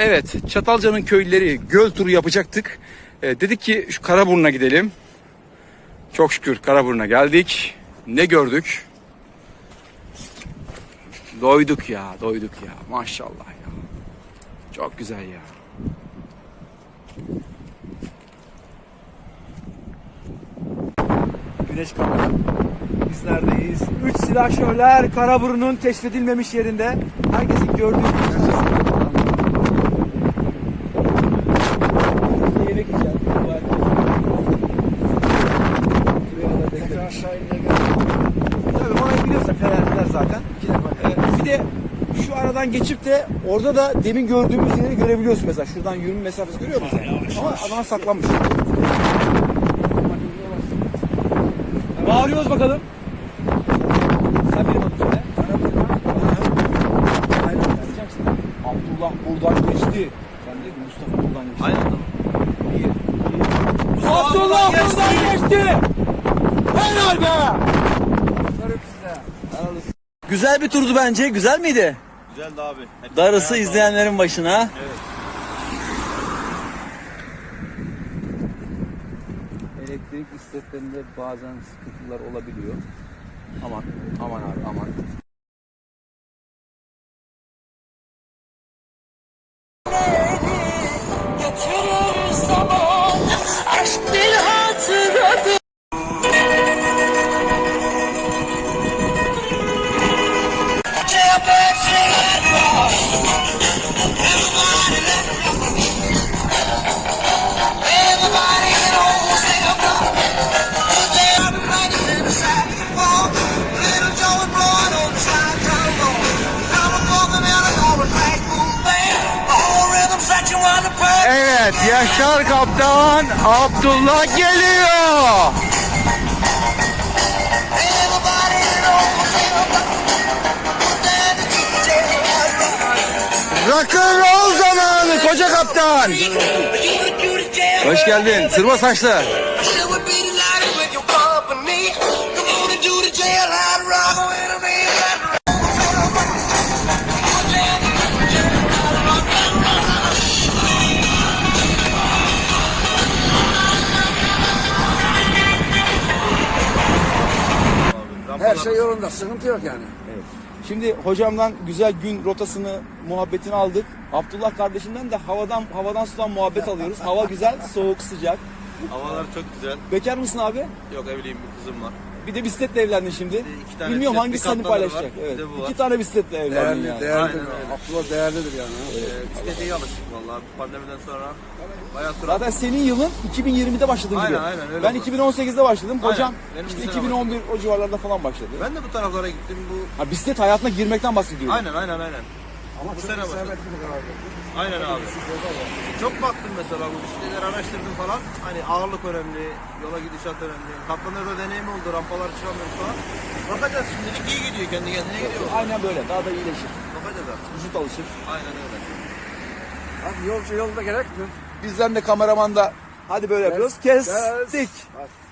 Evet, Çatalca'nın köyleri göl turu yapacaktık. Ee, dedik ki şu Karaburun'a gidelim. Çok şükür Karaburun'a geldik. Ne gördük? Doyduk ya, doyduk ya. Maşallah ya. Çok güzel ya. Güneş kamera. Biz neredeyiz? Üç silahşörler Karaburun'un keşfedilmemiş yerinde. Herkesin gördüğü gibi. Yemek yiyeceğim. Tabii orayı biliyorsak hayaldiler zaten. Ee, bir de şu aradan geçip de orada da demin gördüğümüz yeri görebiliyorsun mesela. Şuradan yürüme mesafesi görüyor musun? Ama adam saklanmış. Bağırıyoruz bakalım. Sen benim adım söyle. Abdullah buradan geçti. Sen mi? Mustafa buradan geçti. Aynen. İyi. Abdullah buradan geçti. Helal be. Güzel bir turdu bence. Güzel miydi? Güzeldi abi. Hep Darısı beraber izleyenlerin başına. Evet. Elektrik isteklerinde bazen sıkıntılar olabiliyor. Aman, aman abi, aman. Yaşar Kaptan Abdullah geliyor. Rock'n'roll zamanı koca kaptan. Hoş geldin. Sırma saçlı. Her şey yolunda, sıkıntı yok yani. Şimdi hocamdan güzel gün rotasını, muhabbetini aldık. Abdullah kardeşimden de havadan havadan sudan muhabbet alıyoruz. Hava güzel, soğuk, sıcak. Havalar çok güzel. Bekar mısın abi? Yok evliyim bir kızım var. Bir de bisikletle evlendin şimdi. iki tane Bilmiyorum bisiklet, hangisi bir seni katlanır paylaşacak. var, bir Evet. de bu var. İki tane bisikletle evlendin Değerli, yani. değerlidir. Aynen öyle. Abdullah değerlidir yani. ha. Ee, bisiklete iyi alıştık vallahi. Pandemiden sonra bayağı tur Zaten senin yılın 2020'de başladın gibi. Aynen, aynen, öyle ben oldu. 2018'de başladım. Aynen, Hocam benim işte bu sene 2011 o civarlarda falan başladı. Ben de bu taraflara gittim. Bu Ha, bisiklet hayatına girmekten bahsediyorum. aynen aynen aynen. Ama Bu çok sene başladı. isabetli bir karar verdi. Aynen abi. Çok baktım mesela bu bisikletleri araştırdım falan. Hani ağırlık önemli, yola gidişat önemli. Katlanırda deneyim oldu, rampalar çıkamıyoruz falan. Bakacağız şimdilik iyi gidiyor, kendi kendine gidiyor. Aynen böyle. Daha da iyileşir. Bakacağız artık. Vücut alışır. Aynen öyle. Abi yolcu yolda gerek mi? Bizden de kameraman da hadi böyle yapıyoruz. Kestik. Bir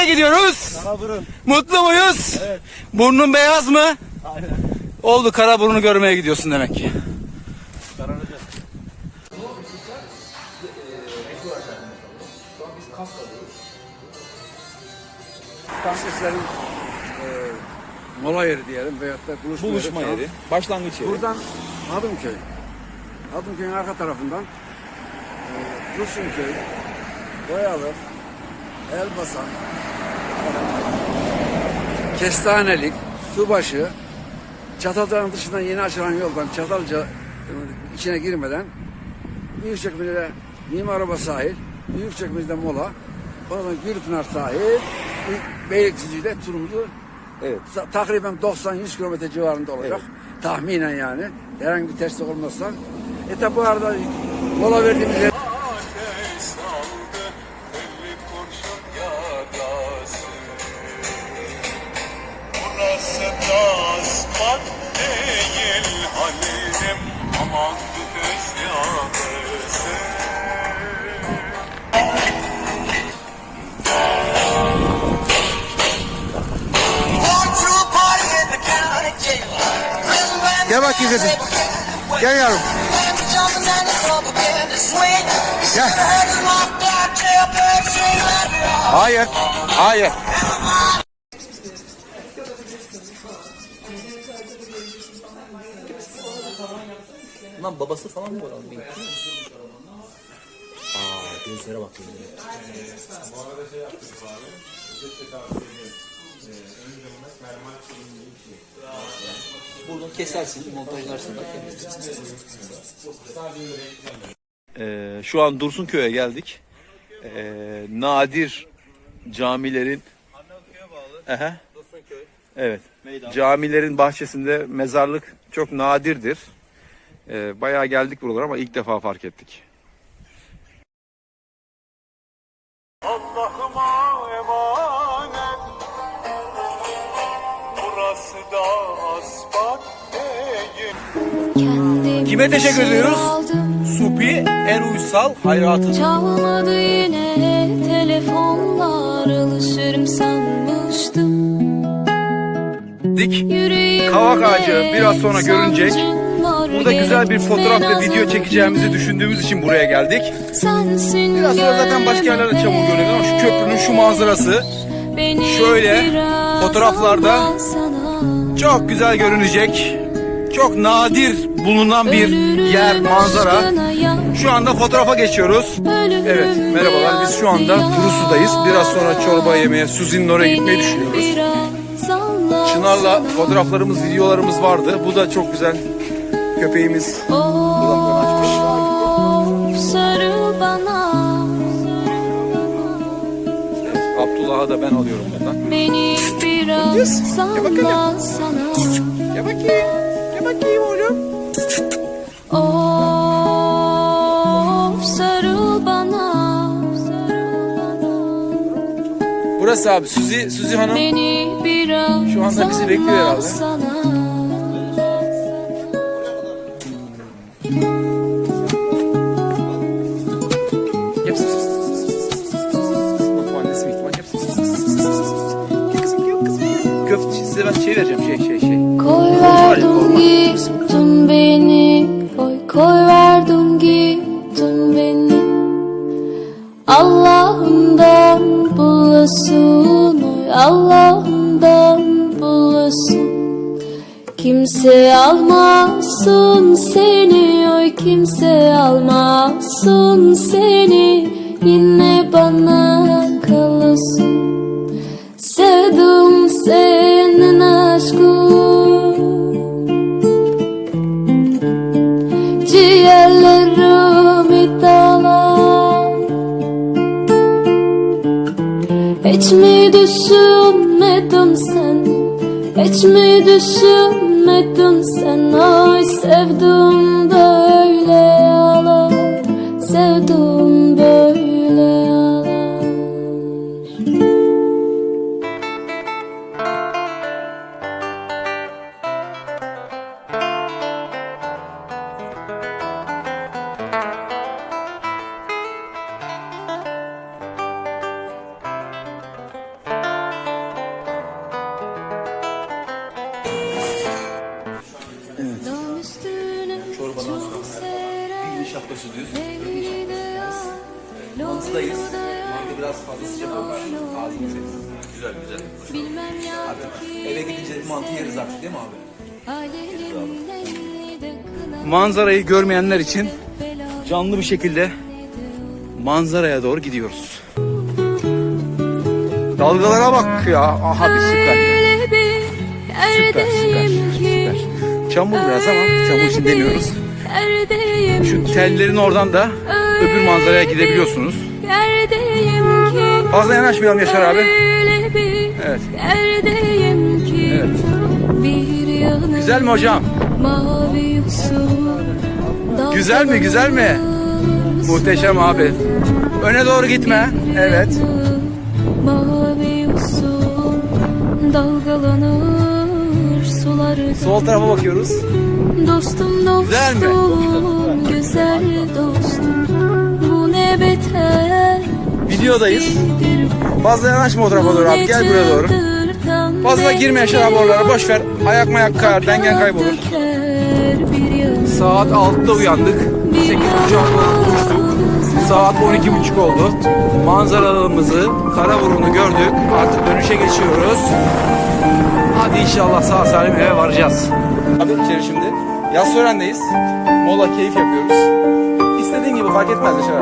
Nereye gidiyoruz? Karaburun. Mutlu muyuz? Evet. Burnun beyaz mı? Aynen. Oldu Karaburun'u görmeye gidiyorsun demek ki. Kararacağız. Taksislerin e, mola yeri diyelim veyahut da buluşma, Buluşma Tamam. yeri. Başlangıç yeri. Buradan Hadımköy. Hadımköy'ün arka tarafından e, Dursunköy, Boyalı, Elbasan, Kestanelik, Subaşı, Çatalca'nın dışından yeni açılan yoldan Çatalca e, içine girmeden Büyükçekmece'de Mimar Araba sahil, Büyükçekmece'de mola, oradan Gülpınar sahil, Beylikdüzü'yle turumuzu Evet. ta- takriben 90-100 kilometre civarında olacak. Tahminen yani. Herhangi bir terslik olmazsa. E tabi bu arada mola verdiğimiz out jailbird sing like rock. Hayır. Hayır. Lan babası falan mı var abi? Aa gözlere bak gözlere. Buradan kesersin, montajlarsın. Ee, şu an Dursunköy'e geldik. Ee, nadir camilerin Aha. Evet. Camilerin bahçesinde mezarlık çok nadirdir. Ee, bayağı geldik buralara ama ilk defa fark ettik. Kime teşekkür ediyoruz? Supi en uysal. Çalmadı yine telefonlar alışırım sanmıştım Dik. Kavak ağacı biraz sonra görünecek. Burada güzel bir fotoğraf ve video çekeceğimizi düşündüğümüz için buraya geldik. Biraz sonra zaten başka yerlerde çamur görünüyor ama şu köprünün şu manzarası şöyle fotoğraflarda çok güzel görünecek. Çok nadir bulunan bir yer, manzara. Şu anda fotoğrafa geçiyoruz. Evet, merhabalar. Biz şu anda ya, Durusu'dayız. Biraz sonra çorba yemeye, Suzi'nin oraya gitmeyi düşünüyoruz. Çınar'la fotoğraflarımız, videolarımız vardı. Bu da çok güzel köpeğimiz. Kulaklarını açmış. Bana Abdullah'a da ben alıyorum buradan. Beni biraz Gel bakalım. Gel bakayım. Gel bakayım oğlum. Of sarıl bana Burası abi Suzi, Suzi Hanım. Beni biraz Şu anda bizi bekliyor herhalde. anlatsana. Allah'ımdan bulasın Oy Allah'ımdan bulasın. Kimse almasın seni Oy kimse almasın seni. Yine bana kalasın. Sevdim senin aşkın Hiç mi düşünmedin sen? Hiç mi düşünmedin sen? Ay sevdim böyle yeriz artık değil mi abi? Manzarayı görmeyenler için canlı bir şekilde manzaraya doğru gidiyoruz. Dalgalara bak ya. Aha bir süper. Süper süper süper. Çamur biraz ama çamur için demiyoruz. Şu tellerin oradan da öbür manzaraya gidebiliyorsunuz. Fazla yanaşmayalım Yaşar abi. Evet. Güzel mi hocam? Güzel mi güzel mi? Muhteşem abi. Öne doğru gitme. Evet. Sol tarafa bakıyoruz. Dostum dostum güzel mi? güzel dostum bu ne beter. Videodayız. Fazla yanaşma o tarafa doğru abi gel buraya doğru. Fazla girme yaşar oralara. Boş ver. Ayak mayak kayar. Dengen kaybolur. Saat 6'da uyandık. 8.30'a buluştuk. Saat 12.30 oldu. Manzaralarımızı, Karaburun'u gördük. Artık dönüşe geçiyoruz. Hadi inşallah sağ salim eve varacağız. Abi içeri şimdi. Yaz törendeyiz. Mola keyif yapıyoruz. İstediğin gibi fark etmez Yaşar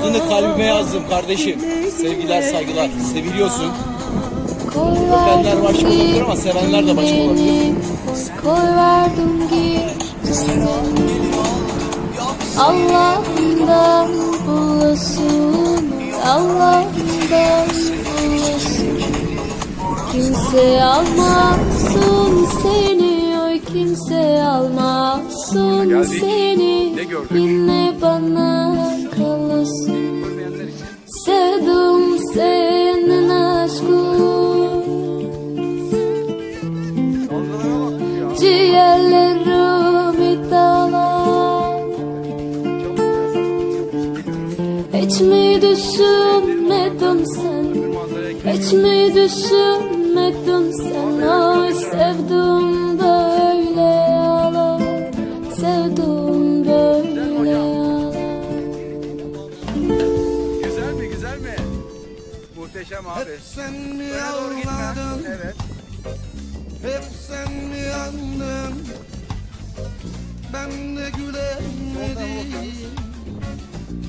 Adını kalbime yazdım kardeşim. Sevgiler saygılar. Seviliyorsun. Öpenler başka olabilir ama sevenler de başka olabilir. Koy verdim gir Allah'ından bulasın Allah'ından bulasın Kimse almasın seni Oy kimse almasın seni Ne gördük? Yine bana kalasın Sevdim senin aşkın. Ciğerlerimi dağlar. Hiç mi düşünmedin sen? Hiç mi düşünmedin sen? Ay sevdim Muhteşem abi. Sen mi Öne doğru gitme. ağladın? Evet. Hep sen mi yandın? Ben de gülemedim.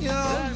Yavrum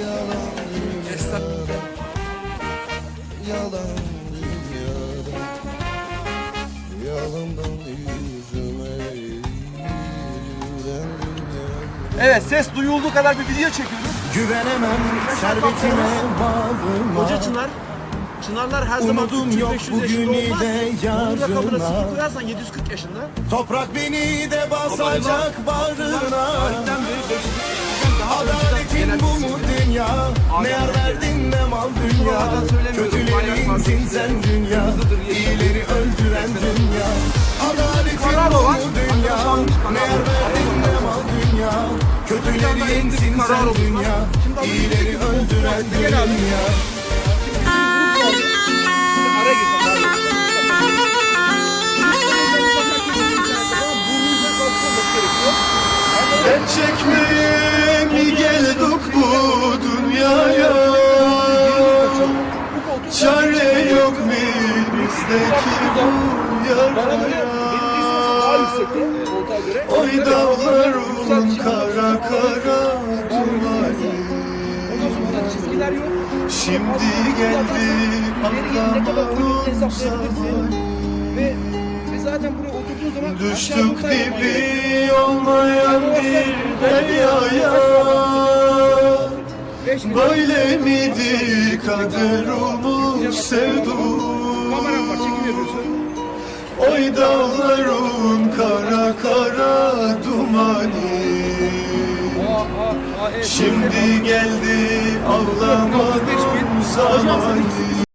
yalan dünyada Yalan dünyada Yalandan yüzüme gülen dünyada Evet ses duyulduğu kadar bir video çekiyoruz. Güvenemem servetime bağlıma Koca çınar. Çınarlar her zaman Umudum 300 yok 500 bugün yaşında olmaz. ile Bunu da kapına yarına. sıkı koyarsan 740 yaşında. Toprak beni de basacak bağrına Tarihten beri 500 yaşından daha Adaletin bu mu dünya? Ne yar verdin ne mal dünya? Kötülerinsin sen dünya. İyileri öldüren dünya. Adaletin bu mu dünya? Ne yar verdin ne mal dünya? Kötülerinsin sen dünya. İyileri öldüren dünya. Araya girsen geldik bu dünyaya. Çare yok mu bizdeki bu yaraya? Oy dağlarım kara kara dumanı Şimdi geldi anlamanın zamanı zaten buraya oturduğun zaman Düştük dibi olmayan bir deryaya Böyle miydi çekim yapıyorsun. Oy dağların kara kara dumanı Şimdi geldi ağlamanın zamanı